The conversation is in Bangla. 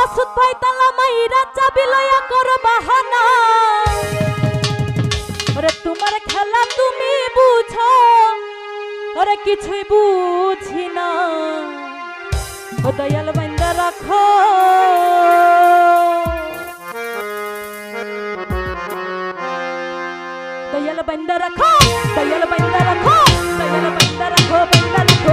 মাসুদ ভাই তালা মাইরা চাবি লয়া করো বাহানা। ওরে তোমার খেলা তুমি বুঝো ওরে কিছুই বুঝি না। ও দয়াল বাইন্দা রাখো। দয়াল বাইন্দা রাখো, দয়াল বাইন্দা রাখো, দয়াল বাইন্দা রাখো বাইন্দা রাখো।